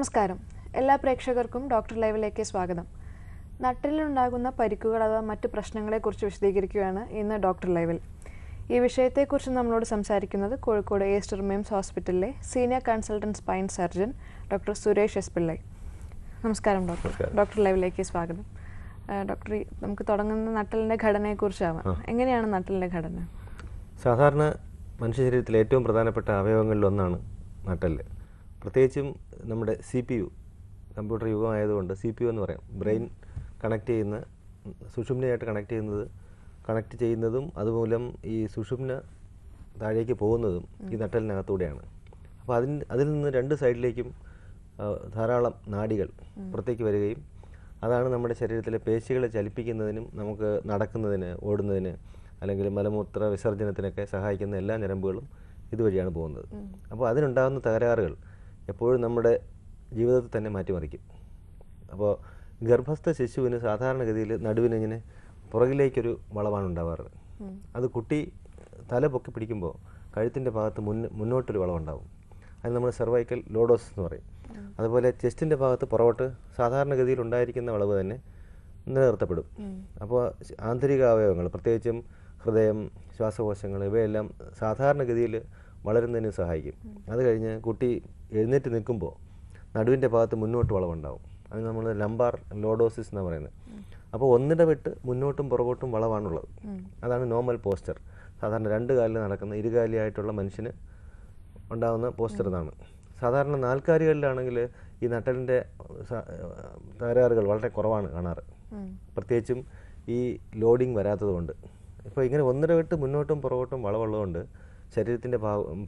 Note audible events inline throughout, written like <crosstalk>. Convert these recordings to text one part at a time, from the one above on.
നമസ്കാരം. എല്ലാ പ്രേക്ഷകർക്കും ഡോക്ടർ ലൈവിലേക്ക് സ്വാഗതം. നട്ടിലുണ്ടാകുന്ന പരിക്കുകൾ അഥവാ മറ്റ് പ്രശ്നങ്ങളെക്കുറിച്ച് വിശദീകരിക്കുകയാണ് ഇന്ന് ഡോക്ടർ ലൈവിൽ. ഈ വിഷയത്തെക്കുറിച്ച് നമ്മളോട് സംസാരിക്കുന്നത് കോഴിക്കോട് ഏസ്റ്റർ മിംസ് ഹോസ്പിറ്റലിലെ senior consultant spine surgeon doctor Suresh S Pillai. നമസ്കാരം ഡോക്ടർ. ഡോക്ടർ ലൈവിലേക്ക് സ്വാഗതം. ഡോക്ടർ നമുക്ക് തുടങ്ങുന്ന നട്ടലിന്റെ ഘടനയെക്കുറിച്ചാവാം എങ്ങനെയാണ് നട്ടലിന്റെ ഘടന? സാധാരണ മനുഷ്യ ശരീരത്തിലെ ഏറ്റവും പ്രധാനപ്പെട്ട അവയവങ്ങളിലൊന്നാണ് നട്ടൽ. പ്രത്യേകിച്ചും നമ്മുടെ സി പി യു കമ്പ്യൂട്ടർ യുഗമായതുകൊണ്ട് സി പി യു എന്ന് പറയാം. ബ്രെയിൻ കണക്ട് ചെയ്യുന്ന സുഷുമ്നയായിട്ട് കണക്ട് ചെയ്യുന്നത് കണക്ട് ചെയ്യുന്നതും അതുമൂലം ഈ സുഷുമ്ന താഴേക്ക് പോകുന്നതും ഈ നട്ടലിനകത്തൂടെയാണ് അപ്പോൾ അതിന് അതിൽ നിന്ന് രണ്ട് സൈഡിലേക്കും ധാരാളം നാടികൾ പുറത്തേക്ക് വരികയും അതാണ് നമ്മുടെ ശരീരത്തിലെ പേശികളെ ചലിപ്പിക്കുന്നതിനും നമുക്ക് നടക്കുന്നതിന് ഓടുന്നതിന് അല്ലെങ്കിൽ മലമൂത്ര വിസർജനത്തിനൊക്കെ സഹായിക്കുന്ന എല്ലാ ഞരമ്പുകളും ഇതുവഴിയാണ് പോകുന്നത്. അപ്പോൾ അതിനുണ്ടാകുന്ന തകരാറുകൾ എപ്പോഴും നമ്മുടെ ജീവിതത്തിൽ തന്നെ മാറ്റിമറിക്കും. അപ്പോൾ ഗർഭസ്ഥ ശിശുവിന് സാധാരണഗതിയിൽ നടുവിന് ഇങ്ങനെ പുറകിലേക്കൊരു വളവാണ് ഉണ്ടാവാറ്. അത് കുട്ടി തല പൊക്കി പിടിക്കുമ്പോൾ കഴുത്തിന്റെ ഭാഗത്ത് മുന്ന് മുന്നോട്ടൊരു വളവുണ്ടാവും. അത് നമ്മൾ സെർവൈക്കൽ ലോഡോസ് എന്ന് പറയും. അതുപോലെ ചെസ്റ്റിന്റെ ഭാഗത്ത് പുറകോട്ട് സാധാരണഗതിയിൽ ഉണ്ടായിരിക്കുന്ന വളവ് തന്നെ നിലനിർത്തപ്പെടും. അപ്പോൾ ആന്തരിക അവയവങ്ങൾ പ്രത്യേകിച്ചും ഹൃദയം ശ്വാസകോശങ്ങൾ ഇവയെല്ലാം സാധാരണഗതിയിൽ വളരുന്നതിന് സഹായിക്കും. അത് കഴിഞ്ഞ് കുട്ടി എഴുന്നേറ്റ് നിൽക്കുമ്പോൾ നടുവിന്റെ ഭാഗത്ത് മുന്നോട്ട് വളവുണ്ടാവും. അത് നമ്മൾ ലംബാർ ലോഡോസിസ് എന്നാണ് പറയുന്നത്. അപ്പോൾ ഒന്നിടവിട്ട് മുന്നോട്ടും പുറകോട്ടും വളവാണുള്ളത്. അതാണ് നോർമൽ പോസ്റ്റർ. സാധാരണ രണ്ട് കാലിൽ നടക്കുന്ന ഇരുകാലിയായിട്ടുള്ള മനുഷ്യന് ഉണ്ടാകുന്ന പോസ്റ്റർ എന്നാണ്. സാധാരണ നാൽക്കാലികളിലാണെങ്കിൽ ഈ നട്ടലിന്റെ തകരാറുകൾ വളരെ കുറവാണ് കാണാറ്. പ്രത്യേകിച്ചും ഈ ലോഡിങ് വരാത്തതുകൊണ്ട്. ഇപ്പോൾ ഇങ്ങനെ ഒന്നിടവിട്ട് മുന്നോട്ടും പുറകോട്ടും വളവുള്ളതുകൊണ്ട് ശരീരത്തിന്റെ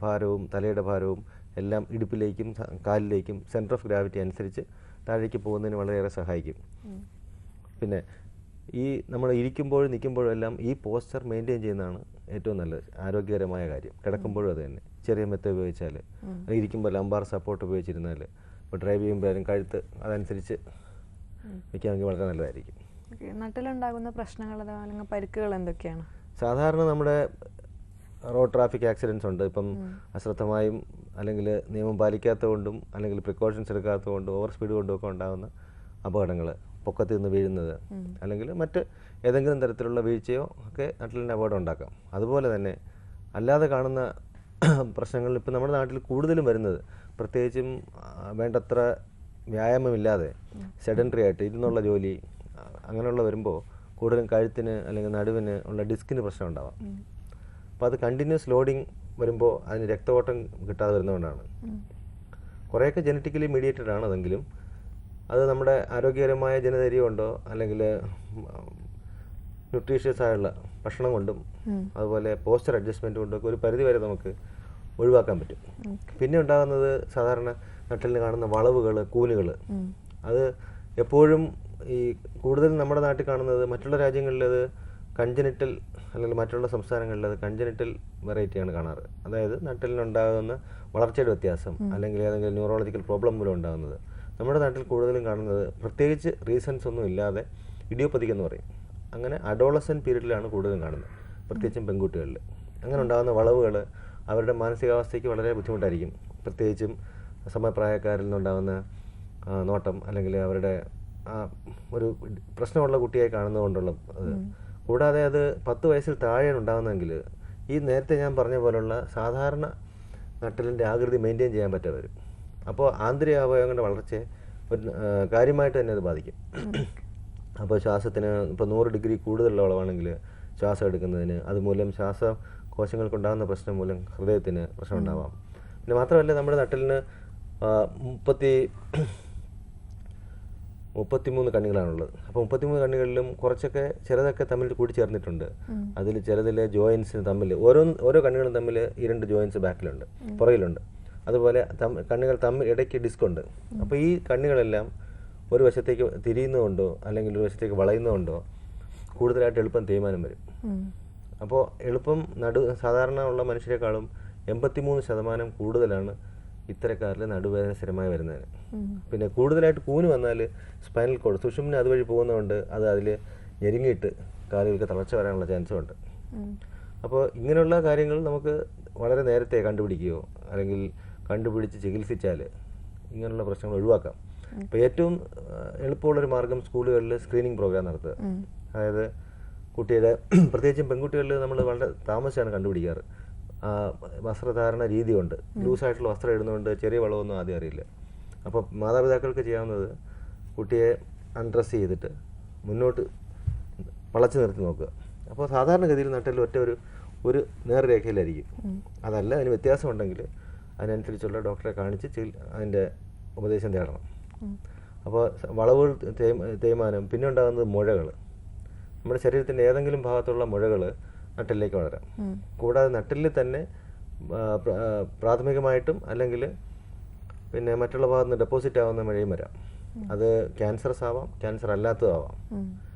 ഭാരവും തലയുടെ ഭാരവും എല്ലാം ഇടുപ്പിലേക്കും കാലിലേക്കും സെന്റർ ഓഫ് ഗ്രാവിറ്റി അനുസരിച്ച് താഴേക്ക് പോകുന്നതിന് വളരെയേറെ സഹായിക്കും. പിന്നെ ഈ നമ്മൾ ഇരിക്കുമ്പോഴും നിൽക്കുമ്പോഴും എല്ലാം ഈ പോസ്ചർ മെയിന്റെയിൻ ചെയ്യുന്നതാണ് ഏറ്റവും നല്ലത് ആരോഗ്യകരമായ കാര്യം. കിടക്കുമ്പോഴും അത് തന്നെ. ചെറിയ മെത്ത ഉപയോഗിച്ചാൽ ഇരിക്കുമ്പോൾ ലംബാർ സപ്പോർട്ട് ഉപയോഗിച്ചിരുന്നാൽ ഇപ്പോൾ ഡ്രൈവ് ചെയ്യുമ്പോഴും കഴുത്ത് അതനുസരിച്ച് വയ്ക്കാമെങ്കിൽ വളരെ നല്ലതായിരിക്കും. നട്ടിലുണ്ടാകുന്ന പ്രശ്നങ്ങൾ അല്ലെങ്കിൽ പരിക്കുകൾ എന്തൊക്കെയാണ്? സാധാരണ നമ്മുടെ റോഡ് ട്രാഫിക് ആക്സിഡൻസ് ഉണ്ട്. ഇപ്പം അശ്രദ്ധമായും അല്ലെങ്കിൽ നിയമം പാലിക്കാത്തത് കൊണ്ടും അല്ലെങ്കിൽ പ്രിക്കോഷൻസ് എടുക്കാത്തത് കൊണ്ടും ഓവർ സ്പീഡ് കൊണ്ടും ഒക്കെ ഉണ്ടാകുന്ന അപകടങ്ങൾ പൊക്കത്തിൽ നിന്ന് വീഴുന്നത്. അല്ലെങ്കിൽ മറ്റ് ഏതെങ്കിലും തരത്തിലുള്ള വീഴ്ചയോ ഒക്കെ നട്ടിലിന്റെ അപകടം ഉണ്ടാക്കാം. അതുപോലെ തന്നെ അല്ലാതെ കാണുന്ന <clears throat> പ്രശ്നങ്ങൾ ഇപ്പം നമ്മുടെ നാട്ടിൽ കൂടുതലും വരുന്നത് പ്രത്യേകിച്ചും വേണ്ടത്ര വ്യായാമമില്ലാതെ സെഡന്ററി ആയിട്ട് ഇരുന്നുള്ള ജോലി അങ്ങനെയുള്ള വരുമ്പോൾ കൂടുതലും കഴുത്തിന് അല്ലെങ്കിൽ നടുവിന് ഉള്ള ഡിസ്കിന് പ്രശ്നം ഉണ്ടാവാം. അപ്പോൾ അത് കണ്ടിന്യൂസ് ലോഡിങ് വരുമ്പോൾ അതിന് രക്തഓട്ടം കിട്ടാതെ വരുന്നതുകൊണ്ടാണ്. കുറേയൊക്കെ ജനറ്റിക്കലി മീഡിയേറ്റഡ് ആണ് അതെങ്കിലും. അത് നമ്മുടെ ആരോഗ്യകരമായ ജനതരിയം ഉണ്ടോ? അല്ലെങ്കിൽ ന്യൂട്രീഷ്യസ് ആയുള്ള ഭക്ഷണം കൊണ്ടും അതുപോലെ പോസ്റ്റർ അഡ്ജസ്റ്റ്മെന്റ് കൊണ്ടും ഒക്കെ ഒരു പരിധി വരെ നമുക്ക് ഒഴിവാക്കാൻ പറ്റും. പിന്നെ ഉണ്ടാകുന്നത് സാധാരണ നട്ടലിന് കാണുന്ന വളവുകൾ കൂനുകൾ അത് എപ്പോഴും ഈ കൂടുതൽ നമ്മുടെ നാട്ടിൽ കാണുന്നത് മറ്റുള്ള രാജ്യങ്ങളിൽ അത് അല്ലെങ്കിൽ മറ്റുള്ള സംസ്ഥാനങ്ങളിൽ അത് കഞ്ചനിറ്റൽ വെറൈറ്റിയാണ് കാണാറ്. അതായത് നട്ടലിനുണ്ടാകുന്ന വളർച്ചയുടെ വ്യത്യാസം അല്ലെങ്കിൽ ഏതെങ്കിലും ന്യൂറോളജിക്കൽ പ്രോബ്ലം മൂലം ഉണ്ടാകുന്നത്. നമ്മുടെ നാട്ടിൽ കൂടുതലും കാണുന്നത് പ്രത്യേകിച്ച് റീസൺസ് ഒന്നും ഇല്ലാതെ ഇഡിയോപ്പതിക് എന്ന് പറയും. അങ്ങനെ അഡോളസൻ പീരീഡിലാണ് കൂടുതലും കാണുന്നത് പ്രത്യേകിച്ചും പെൺകുട്ടികളിൽ. അങ്ങനെ ഉണ്ടാകുന്ന വളവുകൾ അവരുടെ മാനസികാവസ്ഥയ്ക്ക് വളരെ ബുദ്ധിമുട്ടായിരിക്കും. പ്രത്യേകിച്ചും സമപ്രായക്കാരിൽ നിന്നുണ്ടാകുന്ന നോട്ടം അല്ലെങ്കിൽ അവരുടെ ആ ഒരു പ്രശ്നമുള്ള കുട്ടിയായി കാണുന്നതുകൊണ്ടുള്ള കൂടാതെ അത് പത്ത് വയസ്സിൽ താഴെയാണ് ഉണ്ടാകുന്നതെങ്കിൽ ഈ നേരത്തെ ഞാൻ പറഞ്ഞ പോലുള്ള സാധാരണ നട്ടലിന്റെ ആകൃതി മെയിന്റെയിൻ ചെയ്യാൻ പറ്റാതെ വരും. അപ്പോൾ ആന്തരിക അവയവങ്ങളുടെ വളർച്ചയെ ഒരു കാര്യമായിട്ട് തന്നെ അത് ബാധിക്കും. അപ്പോൾ ശ്വാസത്തിന് ഇപ്പോൾ നൂറ് ഡിഗ്രി കൂടുതലുള്ള വളവാണെങ്കിൽ ശ്വാസം എടുക്കുന്നതിന് അതുമൂലം ശ്വാസ കോശങ്ങൾക്കുണ്ടാകുന്ന പ്രശ്നം മൂലം ഹൃദയത്തിന് പ്രശ്നം ഉണ്ടാവാം. പിന്നെ മാത്രമല്ല നമ്മുടെ നട്ടലിന് മുപ്പത്തി മുപ്പത്തിമൂന്ന് കണ്ണികളാണുള്ളത്. അപ്പോൾ മുപ്പത്തിമൂന്ന് കണ്ണികളിലും കുറച്ചൊക്കെ ചിലതൊക്കെ തമ്മിൽ കൂടി ചേർന്നിട്ടുണ്ട് അതിൽ ചിലതിലെ ജോയിൻസിന് തമ്മിൽ ഓരോ ഓരോ കണ്ണുകളും തമ്മിൽ ഈ രണ്ട് ജോയിൻസ് ബാക്കിലുണ്ട്. പുറകിലുണ്ട്. അതുപോലെ കണ്ണുകൾ തമ്മിൽ ഇടയ്ക്ക് ഡിസ്ക് ഉണ്ട്. അപ്പോൾ ഈ കണ്ണുകളെല്ലാം ഒരു വശത്തേക്ക് തിരിയുന്നതുകൊണ്ടോ അല്ലെങ്കിൽ ഒരു വശത്തേക്ക് വളയുന്നതുകൊണ്ടോ കൂടുതലായിട്ട് എളുപ്പം തേയ്മാനം വരും. അപ്പോൾ എളുപ്പം നടു സാധാരണ ഉള്ള മനുഷ്യരെക്കാളും എൺപത്തിമൂന്ന് ശതമാനം കൂടുതലാണ് ഇത്തരക്കാരിൽ നടുവേദന സ്ഥിരമായി വരുന്നതിന്. പിന്നെ കൂടുതലായിട്ട് കൂന് വന്നാൽ സ്പൈനൽ കോഡ് സുഷുമ്ന അതുവഴി പോകുന്നതുകൊണ്ട് അത് അതിൽ ഞെരുങ്ങിയിട്ട് കാലുകൾക്ക് തളർച്ച വരാനുള്ള ചാൻസും ഉണ്ട്. അപ്പോൾ ഇങ്ങനെയുള്ള കാര്യങ്ങൾ നമുക്ക് വളരെ നേരത്തെ കണ്ടുപിടിക്കുകയോ അല്ലെങ്കിൽ കണ്ടുപിടിച്ച് ചികിത്സിച്ചാൽ ഇങ്ങനെയുള്ള പ്രശ്നങ്ങൾ ഒഴിവാക്കാം. അപ്പോൾ ഏറ്റവും എളുപ്പമുള്ളൊരു മാർഗം സ്കൂളുകളിൽ സ്ക്രീനിങ് പ്രോഗ്രാം നടത്തുക. അതായത് കുട്ടിയുടെ <clears throat> പ്രത്യേകിച്ചും പെൺകുട്ടികളിൽ നമ്മൾ വളരെ താമസിച്ചാണ് കണ്ടുപിടിക്കാറ്. വസ്ത്രധാരണ രീതിയുണ്ട്. ലൂസായിട്ടുള്ള വസ്ത്രം ഇടുന്നതുകൊണ്ട് ചെറിയ വളമൊന്നും ആദ്യം അറിയില്ല. അപ്പോൾ മാതാപിതാക്കൾക്ക് ചെയ്യാവുന്നത് കുട്ടിയെ അൺഡ്രസ് ചെയ്തിട്ട് മുന്നോട്ട് വളച്ചു നിർത്തി നോക്കുക. അപ്പോൾ സാധാരണഗതിയിൽ നട്ടിൽ ഒറ്റ ഒരു ഒരു നേർരേഖയിലായിരിക്കും അതല്ല അതിന് വ്യത്യാസമുണ്ടെങ്കിൽ അതിനനുസരിച്ചുള്ള ഡോക്ടറെ കാണിച്ച് അതിന്റെ ഉപദേശം തേടണം. അപ്പോൾ വളവുകൾ തേയ്മ- തേയ്മാനം പിന്നെ ഉണ്ടാകുന്നത് മുഴകൾ. നമ്മുടെ ശരീരത്തിന്റെ ഏതെങ്കിലും ഭാഗത്തുള്ള മുഴകൾ നട്ടിലേക്ക് വളരാം. കൂടാതെ നട്ടലിൽ തന്നെ പ്രാഥമികമായിട്ടും അല്ലെങ്കിൽ പിന്നെ മറ്റുള്ള ഭാഗത്ത് നിന്ന് ഡെപ്പോസിറ്റ് ആവുന്ന മഴയും വരാം. അത് ക്യാൻസറസ് ആവാം ക്യാൻസർ അല്ലാത്തതാവാം.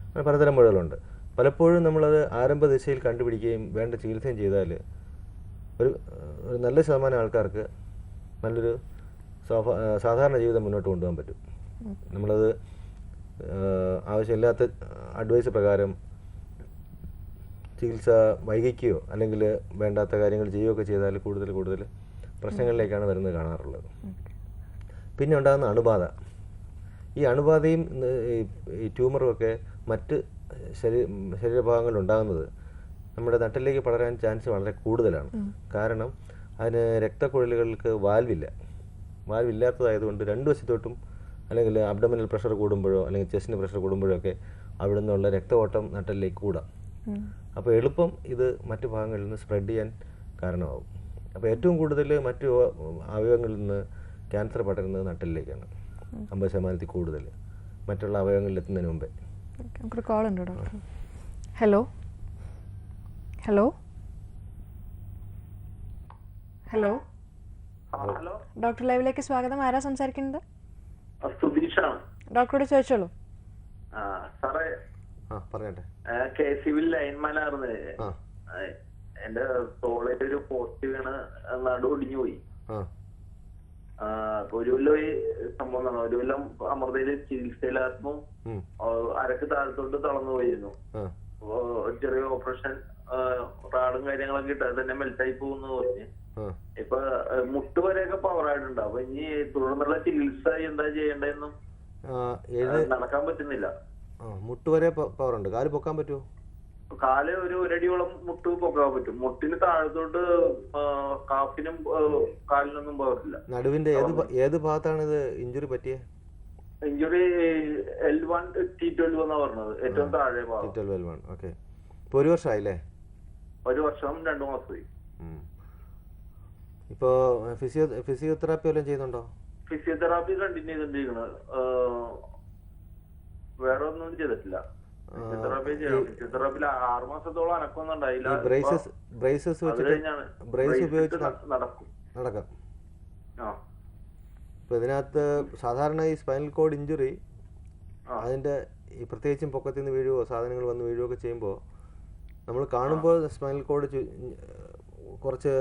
അങ്ങനെ പലതരം മുഴകളുണ്ട് പലപ്പോഴും നമ്മളത് ആരംഭ ദിശയിൽ കണ്ടുപിടിക്കുകയും വേണ്ട ചികിത്സയും ചെയ്താൽ ഒരു ഒരു നല്ല ശതമാനം ആൾക്കാർക്ക് നല്ലൊരു സാധാരണ ജീവിതം മുന്നോട്ട് കൊണ്ടുപോകാൻ പറ്റും. നമ്മളത് ആവശ്യമില്ലാത്ത അഡ്വൈസ് പ്രകാരം ചികിത്സ വൈകിക്കുകയോ അല്ലെങ്കിൽ വേണ്ടാത്ത കാര്യങ്ങൾ ചെയ്യുകയോ ഒക്കെ ചെയ്താൽ കൂടുതൽ കൂടുതൽ പ്രശ്നങ്ങളിലേക്കാണ് വരുന്നത് കാണാറുള്ളത്. പിന്നെ ഉണ്ടാകുന്ന അണുബാധ. ഈ അണുബാധയും ഈ- ട്യൂമറും ഒക്കെ മറ്റ് ശരീര ശരീരഭാഗങ്ങളിൽ ഉണ്ടാകുന്നത് നമ്മുടെ നട്ടിലേക്ക് പടരാൻ ചാൻസ് വളരെ കൂടുതലാണ്. കാരണം അതിന് രക്തക്കുഴലുകൾക്ക് വാൽവില്ല. വാൽവില്ലാത്തതായതുകൊണ്ട് രണ്ട് വശത്തോട്ടും അല്ലെങ്കിൽ അബ്ഡമിനൽ പ്രഷർ കൂടുമ്പോഴോ അല്ലെങ്കിൽ ചെസ്റ്റിന് പ്രഷർ കൂടുമ്പോഴോ ഒക്കെ അവിടെ നിന്നുള്ള രക്തഓട്ടം നട്ടലിലേക്ക് കൂടാം. അപ്പോൾ എളുപ്പം ഇത് മറ്റു ഭാഗങ്ങളിൽ നിന്ന് സ്പ്രെഡ് ചെയ്യാൻ കാരണമാവും. അപ്പോൾ ഏറ്റവും കൂടുതൽ മറ്റു അവയവങ്ങളിൽ നിന്ന് ക്യാൻസർ പടരുന്നത് നട്ടലിലേക്കാണ് അമ്പത് ശതമാനത്തിൽ കൂടുതൽ. മറ്റുള്ള അവയവങ്ങളിൽ എത്തുന്നതിന് മുമ്പേ. നമുക്കൊരു കോൾ ഉണ്ട് doctor hello hello hello hello doctor ലൈവിലേക്ക് സ്വാഗതം. ആരാ സംസാരിക്കുന്നത്? ഡോക്ടറോട് ചോദിച്ചോളൂ. സാറേ. കെ സിവിൽ ലൈൻമാനായിരുന്നു. എന്റെ തോളിൽ ഒരു പോസ്റ്റ് വീണ് നടു ഒടിഞ്ഞു പോയി ഒരു കൊല്ലം ഈ സംഭവം നടന്നു. ഒരു കൊല്ലം അമൃതയിൽ ചികിത്സയിലായിരുന്നു. അരക്ക് താഴത്തോട്ട് തളർന്നു പോയിരുന്നു. ചെറിയ ഓപ്പറേഷൻ റാഡും കാര്യങ്ങളൊക്കെ ഇട്ട് അത് തന്നെ മെൽറ്റായി പോകുന്നു പറഞ്ഞ്. ഇപ്പൊ മുട്ട് വരെയൊക്കെ പവർ ആയിട്ടുണ്ട്. അപ്പൊ ഇനി തുടർന്നുള്ള ചികിത്സ എന്താ ചെയ്യേണ്ടതെന്നും നടക്കാൻ പറ്റുന്നില്ല. മുട്ട് വരെ പവറുണ്ട് കാൽ പൊക്കാൻ പറ്റുമോ? കാൽ ഒരു ഒരടിയോളം മുട്ട് പൊക്കാൻ പറ്റും. മുട്ടിന് താഴത്തോട്ട് കാഫിനും കാലിനൊന്നും പോകത്തില്ല. നടുവിന്റെ ഏത് ഏത് ഭാഗത്താണ് ഇത് ഇഞ്ചുറി പറ്റിയ? Injury L one T twelve എന്നാ പറഞ്ഞത്. ഏറ്റവും താഴെ ഭാഗം. ഓക്കെ ഇപ്പൊ ഒരു വർഷമായില്ലേ ഒരു വർഷം രണ്ടു മാസമായി. ഇപ്പോ ഫിസിയോ ഫിസിയോതെറാപ്പി വല്ലതും ചെയ്യുന്നുണ്ടോ? ഫിസിയോതെറാപ്പി കണ്ടിന്യൂ ചെയ്തോണ്ടിരിക്കുന്നത് വേറെ ഒന്നും ചെയ്തിട്ടില്ല. ബ്രേസസ് ബ്രേസസ് വെച്ചിട്ട് ബ്രേസ് ഉപയോഗിച്ച് നടക്കും. ഇപ്പോൾ ഇതിനകത്ത് സാധാരണ ഈ സ്പൈനൽ കോഡ് ഇഞ്ചുറി അതിന്റെ ഈ പ്രത്യേകിച്ചും പൊക്കത്തിൽ നിന്ന് വീഴുവോ സാധനങ്ങൾ വന്ന് വീഴുവോ ഒക്കെ ചെയ്യുമ്പോൾ നമ്മൾ കാണുമ്പോൾ സ്പൈനൽ കോഡ് കുറച്ച്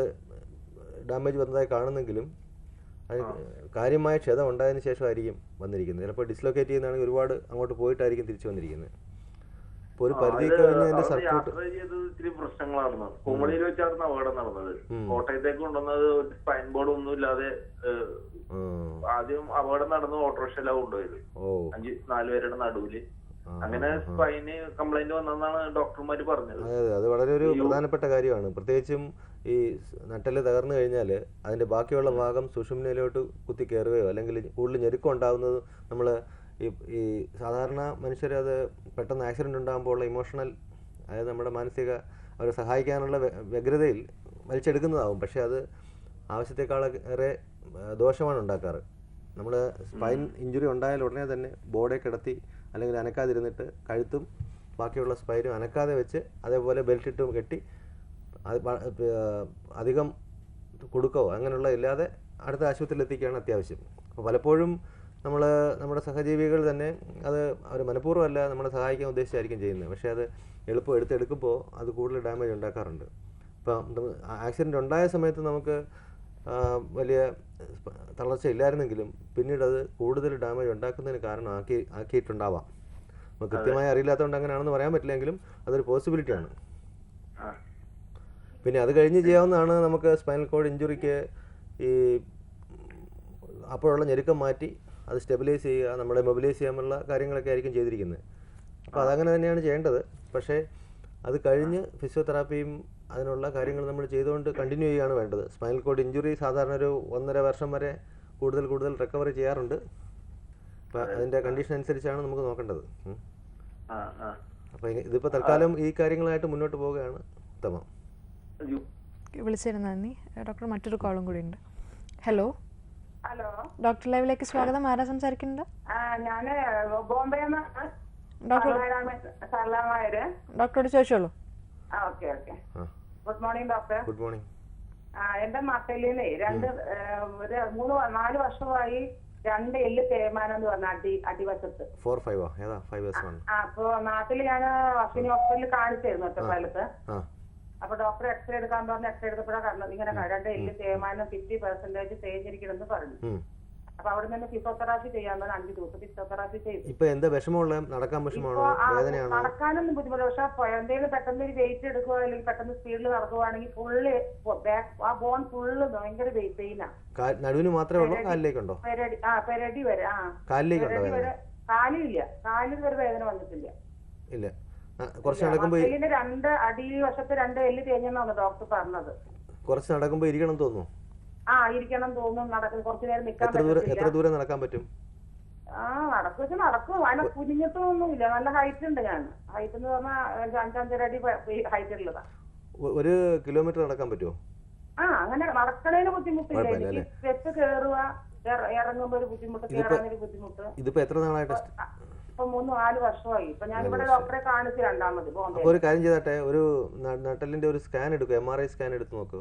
ഡാമേജ് വന്നതായി കാണുന്നെങ്കിലും അത് കാര്യമായ ക്ഷതം ഉണ്ടായതിനു ശേഷമായിരിക്കും വന്നിരിക്കുന്നത്. ചിലപ്പോൾ ഡിസ്ലൊക്കേറ്റ് ചെയ്യുന്നതാണെങ്കിൽ ഒരുപാട് അങ്ങോട്ട് പോയിട്ടായിരിക്കും തിരിച്ചു വന്നിരിക്കുന്നത്. ഒരു പരിധി കഴിഞ്ഞ് സർക്യൂട്ട് ഇത്തിരി പ്രശ്നങ്ങളാണ് കുമളിയിൽ വെച്ചായിരുന്നു അപകടം നടന്നത്. കോട്ടയത്തേക്ക് കൊണ്ടുവന്നത് ഒരു സ്പൈൻ ബോർഡ് ഒന്നും ഇല്ലാതെ ആദ്യം അപകടം നടന്ന് ഓട്ടോറിക്ഷയിലാണ് കൊണ്ടുപോയത്. അഞ്ചു അഞ്ച് നാല് പേരുടെ നടുവിൽ. അങ്ങനെ സ്പൈന് കംപ്ലൈന്റ് വന്നെന്നാണ് ഡോക്ടർമാര് പറഞ്ഞത്. അതെ അതെ. അത് വളരെ ഒരു പ്രധാനപ്പെട്ട കാര്യമാണ്. പ്രത്യേകിച്ചും ഈ നട്ടൽ തകർന്നു കഴിഞ്ഞാൽ അതിന്റെ ബാക്കിയുള്ള ഭാഗം സുഷുമ്നയിലോട്ട് കുത്തി കയറുകയോ അല്ലെങ്കിൽ കൂടുതൽ ഞെരുക്കം ഉണ്ടാകുന്നത് നമ്മൾ ഈ ഈ സാധാരണ മനുഷ്യരത് പെട്ടെന്ന് ആക്സിഡന്റ് ഉണ്ടാകുമ്പോൾ ഉള്ള ഇമോഷണൽ അതായത് നമ്മുടെ മാനസിക അവരെ സഹായിക്കാനുള്ള വ്യ- വ്യഗ്രതയിൽ വലിച്ചെടുക്കുന്നതാവും. പക്ഷേ അത് ആവശ്യത്തെക്കാളേറെ ദോഷമാണ് ഉണ്ടാക്കാറ്. നമ്മൾ സ്പൈൻ ഇഞ്ചുറി ഉണ്ടായാൽ ഉടനെ തന്നെ ബോർഡെ കിടത്തി അല്ലെങ്കിൽ അനക്കാതിരുന്നിട്ട് കഴുത്തും ബാക്കിയുള്ള സ്പൈനും അനക്കാതെ വെച്ച് അതേപോലെ ബെൽറ്റ് ഇട്ടും കെട്ടി അത് അധികം കൊടുക്കവോ അങ്ങനെയുള്ള ഇല്ലാതെ അടുത്ത ആശുപത്രിയിൽ എത്തിക്കുകയാണ് അത്യാവശ്യം. അപ്പോൾ പലപ്പോഴും നമ്മൾ നമ്മുടെ സഹജീവികൾ തന്നെ അത് അവർ മനഃപൂർവമല്ല നമ്മളെ സഹായിക്കാൻ ഉദ്ദേശിച്ചായിരിക്കും ചെയ്യുന്നത്. പക്ഷേ അത് എളുപ്പം എടുത്തെടുക്കുമ്പോൾ അത് കൂടുതൽ ഡാമേജ് ഉണ്ടാക്കാറുണ്ട്. ഇപ്പം ആക്സിഡന്റ് ഉണ്ടായ സമയത്ത് നമുക്ക് വലിയ തളർച്ച ഇല്ലായിരുന്നെങ്കിലും പിന്നീട് അത് കൂടുതൽ ഡാമേജ് ഉണ്ടാക്കുന്നതിന് കാരണം ആക്കി ആക്കിയിട്ടുണ്ടാവാം. നമുക്ക് കൃത്യമായി അറിയില്ലാത്തതുകൊണ്ട് അങ്ങനെയാണെന്ന് പറയാൻ പറ്റില്ലെങ്കിലും അതൊരു പോസിബിലിറ്റിയാണ്. പിന്നെ അത് കഴിഞ്ഞ് ചെയ്യാവുന്നതാണ് നമുക്ക് സ്പൈനൽ കോഡ് ഇഞ്ചുറിക്ക് ഈ അപ്പോഴുള്ള ഞെരുക്കം മാറ്റി അത് സ്റ്റെബിലൈസ് ചെയ്യുക നമ്മളെ മൊബിലൈസ് ചെയ്യാനുള്ള കാര്യങ്ങളൊക്കെ ആയിരിക്കും ചെയ്തിരിക്കുന്നത്. അപ്പോൾ അതങ്ങനെ തന്നെയാണ് ചെയ്യേണ്ടത്. പക്ഷേ അത് കഴിഞ്ഞ് ഫിസിയോതെറാപ്പിയും അതിനുള്ള കാര്യങ്ങൾ നമ്മൾ ചെയ്തുകൊണ്ട് കണ്ടിന്യൂ ചെയ്യുകയാണ് വേണ്ടത്. സ്പൈനൽ കോഡ് ഇഞ്ചുറി സാധാരണ ഒരു ഒന്നര വർഷം വരെ കൂടുതൽ കൂടുതൽ റിക്കവറി ചെയ്യാറുണ്ട്. അപ്പോൾ അതിന്റെ കണ്ടീഷൻ അനുസരിച്ചാണ് നമുക്ക് നോക്കേണ്ടത്. അപ്പം ആ ആ. അപ്പോൾ ഇതിപ്പോൾ തൽക്കാലം ഈ കാര്യങ്ങളായിട്ട് മുന്നോട്ട് പോവുകയാണ് ഉത്തമം. വിളിച്ചിരുന്നു നന്ദി. ഡോക്ടർ മറ്റൊരു കോളും കൂടി ഉണ്ട്. ഹലോ? ഹലോ. ഡോക്ടർ ലൈവിലേക്ക് സ്വാഗതം. ആരാ സംസാരിക്കുന്നത്? ആ ഞാൻ ബോംബെ ഡോക്ടറോട് ചോദിച്ചോളൂ. ആ okay okay. Good morning doctor. Good morning. എന്റെ മക്കളിലെ രണ്ട് ഒരു മൂന്ന് നാല് വർഷമായി രണ്ട് എല്ല് തേയ്മാനം എന്ന് പറഞ്ഞ അടി അടിവശത്ത്. ഫോർ ഫൈവോ അപ്പൊ നാട്ടിൽ ഞാൻ അശ്വിനി ഹോസ്പിറ്റലിൽ കാണിച്ചായിരുന്നു ഒറ്റപ്പാലത്ത്. ആ. അപ്പൊ ഡോക്ടർ എക്സ്റേ എടുക്കാൻ പറഞ്ഞ് എക്സ്റേ എടുത്തപ്പോഴാണ് കണ്ടത്. ഇങ്ങനെ രണ്ട് എല്ല് തേയ്മാനം ഫിഫ്റ്റി പെർസെന്റേജ് തേഞ്ഞിരിക്കണമെന്ന് പറഞ്ഞു. അപ്പൊ അവിടെ നിന്ന് ഫിസിയോതെറാപ്പി ചെയ്യാൻ പറഞ്ഞു അഞ്ച് ദിവസം ഫിസിയോതെറാപ്പി ചെയ്തു. ഇപ്പൊ എന്താ വിഷമമുള്ള നടക്കാൻ വിഷമമാണോ? വേദനയാണോ? നടക്കാനൊന്നും ബുദ്ധിമുട്ടില്ല. പക്ഷെ എന്തെങ്കിലും പെട്ടെന്ന് ഒരു വെയിറ്റ് എടുക്കുക അല്ലെങ്കിൽ പെട്ടെന്ന് സ്പീഡിൽ നടക്കുവാണെങ്കിൽ ഫുള്ള് ആ ബോൺ ഫുള്ള് ഭയങ്കര വെയിറ്റ് പെയിനാ നടുവിന് മാത്രമേ ഉള്ളൂ? കാലിലേക്കുണ്ടോ പെരടി ആ പെരടി വരെ ആ. കാലിലേക്കുണ്ടോ കാലില്ല കാലിൽ വരെ വേദന വന്നിട്ടില്ല. ഇല്ല. കുറച്ച് നടക്കുമ്പോൾ മസിലിന്റെ രണ്ട് അടി വശത്ത് രണ്ട് എല്ല് തേഞ്ഞെന്നാണ് ഡോക്ടർ പറഞ്ഞത്. കുറച്ച് നടക്കുമ്പോൾ ഇരിക്കണം തോന്നുന്നു. ആ ഇരിക്കണം തോന്നും നടക്കും കുറച്ചു നേരം നിൽക്കാൻ എത്ര ദൂരം എത്ര ദൂരം നടക്കാൻ പറ്റും? ആ നടക്കും വെച്ചാൽ നടക്കും. അതിനെ കുനിഞ്ഞിട്ടൊന്നുമില്ല. നല്ല ഹൈറ്റ് ഉണ്ട് ഞാൻ. ഹൈറ്റ് എന്ന് പറഞ്ഞാൽ അഞ്ചഞ്ചര അടി ഹൈറ്റ് ഉള്ളതാ. ഒരു കിലോമീറ്റർ നടക്കാൻ പറ്റുമോ ആ അങ്ങനെ നടക്കണേന് ബുദ്ധിമുട്ടില്ല എനിക്ക് സ്റ്റെപ്പ് കേറുക ഇറ- ഇറങ്ങുമ്പോ ഒരു ബുദ്ധിമുട്ട് കേറാനൊരു ബുദ്ധിമുട്ട്. ഇതിപ്പോ എത്ര നാളായിട്ട് ഇപ്പൊ മൂന്ന് നാല് വർഷമായി. ഇപ്പൊ ഞാൻ ഇവിടെ ഡോക്ടറെ കാണിച്ചു രണ്ടാമത് ബോംബെ. ഒരു കാര്യം ചെയ്താട്ടെ ഒരു നട്ടലിന്റെ ഒരു സ്കാൻ എടുക്കുക എം ആർ ഐ സ്കാൻ എടുത്ത് നോക്കൂ.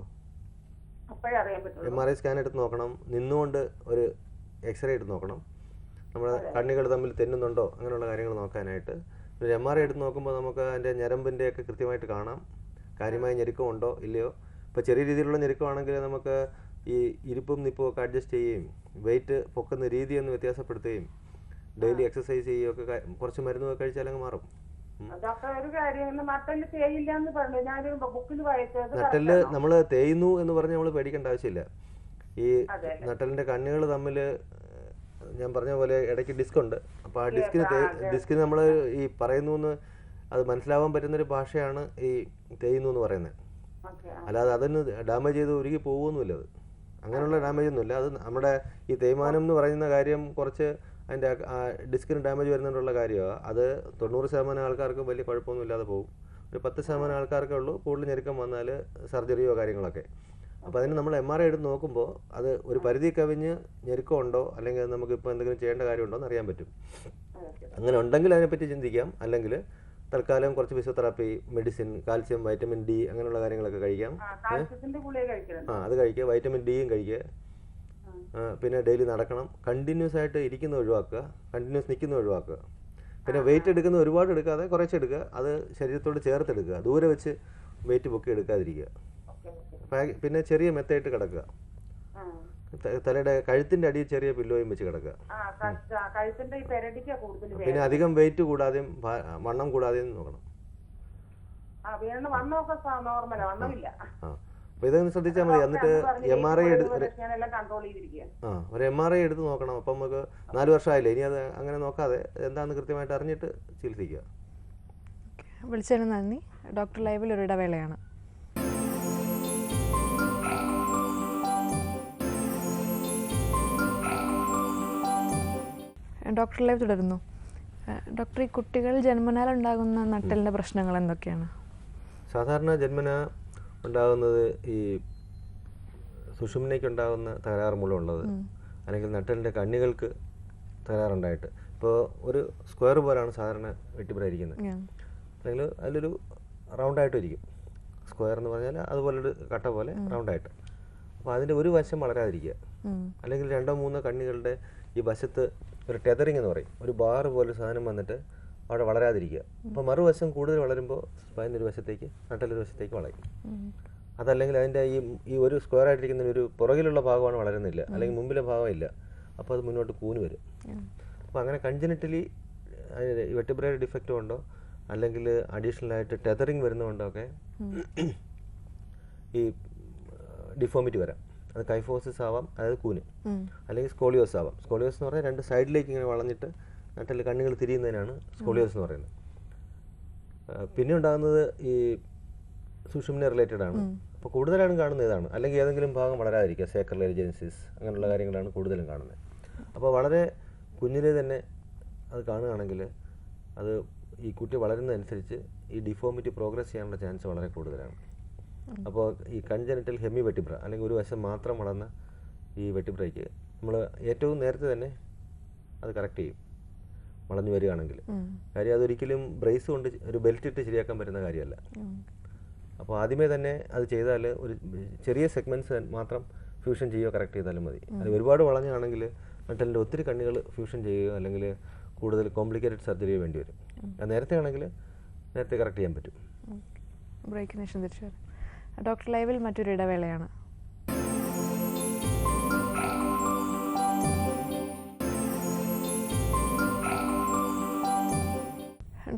എം ആർ ഐ സ്കാൻ എടുത്ത് നോക്കണം നിന്നുകൊണ്ട് ഒരു എക്സ്റേ എടുത്ത് നോക്കണം. നമ്മുടെ കണ്ണുകൾ തമ്മിൽ തെന്നുന്നുണ്ടോ അങ്ങനെയുള്ള കാര്യങ്ങൾ നോക്കാനായിട്ട്. ഒരു എം ആർ ഐ എടുത്ത് നോക്കുമ്പോൾ നമുക്ക് അതിന്റെ ഞരമ്പിന്റെ ഒക്കെ കൃത്യമായിട്ട് കാണാം. കാര്യമായ ഞെരുക്കമുണ്ടോ ഇല്ലയോ? ഇപ്പോൾ ചെറിയ രീതിയിലുള്ള ഞെരുക്കമാണെങ്കിൽ നമുക്ക് ഈ ഇരിപ്പും നിപ്പും ഒക്കെ അഡ്ജസ്റ്റ് ചെയ്യുകയും വെയിറ്റ് പൊക്കുന്ന രീതി ഒന്ന് വ്യത്യാസപ്പെടുത്തുകയും ഡെയിലി എക്സസൈസ് ചെയ്യുകയൊക്കെ കുറച്ച് മരുന്നൊക്കെ കഴിച്ചാൽ അങ്ങ് മാറും നട്ടൽ നമ്മൾ തേയുന്നു എന്ന് പറഞ്ഞ് നമ്മൾ പേടിക്കേണ്ട ആവശ്യമില്ല. ഈ. നട്ടലിന്റെ കണ്ണുകൾ തമ്മിൽ ഞാൻ പറഞ്ഞ പോലെ ഇടയ്ക്ക് ഡിസ്ക് ഉണ്ട്. അപ്പോൾ ആ ഡിസ്കിന് ഡിസ്കിന് നമ്മൾ ഈ പറയുന്നു എന്ന് അത്. മനസ്സിലാവാൻ പറ്റുന്ന ഒരു ഭാഷയാണ് ഈ തേയുന്നു എന്ന് പറയുന്നത് അല്ലാതെ അതിന് ഡാമേജ് ചെയ്ത് ഉരുകി പോകുമൊന്നുമില്ല അത്. അങ്ങനെയുള്ള ഡാമേജ് ഒന്നുമില്ല. അത് നമ്മുടെ ഈ തേയ്മാനം എന്ന് പറയുന്ന കാര്യം കുറച്ച് അതിന്റെ ആ ഡിസ്കിന് ഡാമേജ് വരുന്നതിനുള്ള കാര്യമാണ് അത് തൊണ്ണൂറ് ശതമാനം ആൾക്കാർക്ക് വലിയ കുഴപ്പമൊന്നും ഇല്ലാതെ പോകും. ഒരു പത്ത് ശതമാനം ആൾക്കാർക്കേ ഉള്ളൂ. കൂടുതൽ ഞെരുക്കം വന്നാൽ സർജറിയോ കാര്യങ്ങളൊക്കെ. അപ്പോൾ അതിന് നമ്മൾ എം ആർ ഐ എടുത്ത് നോക്കുമ്പോൾ അത് ഒരു പരിധി കവിഞ്ഞ് ഞെരുക്കമുണ്ടോ? അല്ലെങ്കിൽ നമുക്ക് ഇപ്പോൾ എന്തെങ്കിലും ചെയ്യേണ്ട കാര്യമുണ്ടോ എന്ന് അറിയാൻ പറ്റും. അങ്ങനെ ഉണ്ടെങ്കിൽ അതിനെപ്പറ്റി ചിന്തിക്കാം. അല്ലെങ്കിൽ തൽക്കാലം കുറച്ച് physiotherapy medicine calcium vitamin D അങ്ങനെയുള്ള കാര്യങ്ങളൊക്കെ കഴിക്കാം. ആ അത് കഴിക്കുക. വൈറ്റമിൻ ഡിയും കഴിക്കുക. പിന്നെ ഡെയിലി നടക്കണം. കണ്ടിന്യൂസ് ആയിട്ട് ഇരിക്കുന്ന ഒഴിവാക്കുക. കണ്ടിന്യൂസ് നിൽക്കുന്ന ഒഴിവാക്കുക. പിന്നെ വെയിറ്റ് എടുക്കുന്ന ഒരുപാട് എടുക്കാതെ കുറച്ച് എടുക്കുക. അത് ശരീരത്തോട് ചേർത്തെടുക്കുക. ദൂരെ വെച്ച് വെയിറ്റ് പൊക്കി എടുക്കാതിരിക്കുക. പിന്നെ ചെറിയ മെത്തയിട്ട് കിടക്കുക. തലയുടെ കഴുത്തിന്റെ അടിയിൽ ചെറിയ പില്ലോയും വെച്ച് കിടക്കുക. പിന്നെ അധികം വെയിറ്റ് കൂടാതെയും വണ്ണം കൂടാതെയും നോക്കണം. ആ വീണ് വണ്ണമൊക്കെ നോർമലാ വണ്ണമില്ല. ആ. അപ്പോൾ ഇതൊന്ന് ശ്രദ്ധിച്ചാൽ മതി. എന്നിട്ട് എം ആർ ഐ എടുത്ത് ആ ഒരു എം ആർ ഐ എടുത്ത് നോക്കണം. അപ്പം നമുക്ക് നാല് വർഷമായില്ലേ? ഇനി അത് അങ്ങനെ നോക്കാതെ എന്താണെന്ന് കൃത്യമായിട്ട് അറിഞ്ഞിട്ട് ചികിത്സിക്കുക. വിളിച്ചതിന് നന്ദി. ഡോക്ടർ ലൈവിൽ ഒരു ഇടവേളയാണ്. ഡോക്ടർ ലൈവ് തുടരുന്നു. ഡോക്ടർ ഈ കുട്ടികൾ ജന്മനാൽ ഉണ്ടാകുന്ന നട്ടലിന്റെ പ്രശ്നങ്ങൾ എന്തൊക്കെയാണ്? സാധാരണ ജന്മന ഉണ്ടാകുന്നത് ഈ സുഷുമ്നയ്ക്ക് ഉണ്ടാകുന്ന തകരാറ് മൂലമുള്ളത് അല്ലെങ്കിൽ നട്ടലിന്റെ കണ്ണികൾക്ക് തകരാറുണ്ടായിട്ട്. ഇപ്പോൾ ഒരു സ്ക്വയർ പോലാണ് സാധാരണ വെട്ടിപ്പിടായിരിക്കുന്നത് ഇരിക്കുന്നത്. അല്ലെങ്കിൽ അതിലൊരു റൗണ്ടായിട്ട് ഇരിക്കും. സ്ക്വയർ എന്ന് പറഞ്ഞാൽ അതുപോലൊരു കട്ട പോലെ റൗണ്ടായിട്ട്. അപ്പോൾ അതിന്റെ ഒരു വശം വളരാതിരിക്കുക. അല്ലെങ്കിൽ രണ്ടോ മൂന്നോ കണ്ണികളുടെ ഈ വശത്ത് ഒരു ടെതറിങ് എന്ന് പറയും. ഒരു ബാർ പോലെ സാധനം വന്നിട്ട് അവിടെ വളരാതിരിക്കുക. അപ്പോൾ മറുവശം കൂടുതൽ വളരുമ്പോൾ ഒരു വശത്തേക്ക് നട്ടലൊരു വശത്തേക്ക് വളയും. അതല്ലെങ്കിൽ അതിന്റെ ഈ ഈ ഒരു സ്ക്വയർ ആയിട്ടിരിക്കുന്ന ഒരു പുറകിലുള്ള ഭാഗമാണ് വളരുന്നില്ല. അല്ലെങ്കിൽ മുമ്പിലെ ഭാഗം ഇല്ല അപ്പോൾ അത് മുന്നോട്ട് കൂന് വരും. അപ്പോൾ അങ്ങനെ കൺജനിറ്റലി വെട്ടിബ്രയുടെ ഡിഫക്റ്റ് കൊണ്ടോ അല്ലെങ്കിൽ അഡീഷണൽ ആയിട്ട് ടെതറിങ് വരുന്നതുകൊണ്ടൊക്കെ ഈ ഡിഫോമിറ്റി വരാം. അത് കൈഫോസിസ് ആവാം അതായത് കൂന്. അല്ലെങ്കിൽ സ്കോളിയോസ് ആവാം. സ്കോളിയോസ് എന്ന് പറഞ്ഞാൽ രണ്ട് സൈഡിലേക്ക് ഇങ്ങനെ വളഞ്ഞിട്ട് നട്ടിൽ കണ്ണുകൾ തിരിയുന്നതിനാണ് സ്കോളിയോസ് എന്ന് പറയുന്നത്. പിന്നെ ഉണ്ടാകുന്നത് ഈ സുഷുമിനെ റിലേറ്റഡ് ആണ്. അപ്പോൾ കൂടുതലാണ് കാണുന്നത് ഇതാണ്. അല്ലെങ്കിൽ ഏതെങ്കിലും ഭാഗം വളരാതിരിക്കുക. സേക്കർ ലെരിജൻസിസ് അങ്ങനെയുള്ള കാര്യങ്ങളാണ് കൂടുതലും കാണുന്നത്. അപ്പോൾ വളരെ കുഞ്ഞിലെ തന്നെ അത് കാണുകയാണെങ്കിൽ അത് ഈ കുട്ടി വളരുന്നതനുസരിച്ച് ഈ ഡിഫോമിറ്റി പ്രോഗ്രസ് ചെയ്യാനുള്ള ചാൻസ് വളരെ കൂടുതലാണ്. അപ്പോൾ ഈ കൺജനറ്റൽ ഹെമി വെട്ടിബ്ര അല്ലെങ്കിൽ ഒരു വശം മാത്രം വളർന്ന ഈ വെട്ടിബ്രയ്ക്ക് നമ്മൾ ഏറ്റവും നേരത്തെ തന്നെ അത് കറക്റ്റ് ചെയ്യും. വളഞ്ഞു വരികയാണെങ്കിൽ. കാര്യം അതൊരിക്കലും ബ്രേസ് കൊണ്ട് ഒരു ബെൽറ്റ് ഇട്ട് ശരിയാക്കാൻ പറ്റുന്ന കാര്യമല്ല. അപ്പോൾ ആദ്യമേ തന്നെ അത് ചെയ്താൽ ഒരു ചെറിയ സെഗ്മെന്റ്സ് മാത്രം ഫ്യൂഷൻ ചെയ്യുകയോ കറക്റ്റ് ചെയ്താലും മതി. അത് ഒരുപാട് വളഞ്ഞാണെങ്കിൽ മെറ്റലിന്റെ ഒത്തിരി കണ്ണികൾ ഫ്യൂഷൻ ചെയ്യുക അല്ലെങ്കിൽ കൂടുതൽ കോംപ്ലിക്കേറ്റഡ് സർജറിയോ വേണ്ടി വരും. അത് നേരത്തെ ആണെങ്കിൽ നേരത്തെ കറക്റ്റ് ചെയ്യാൻ പറ്റും. ബ്രേക്കിന് ശേഷം തിരിച്ചു ഡോക്ടർ ലൈവിൽ മറ്റൊരു ഇടവേളയാണ്.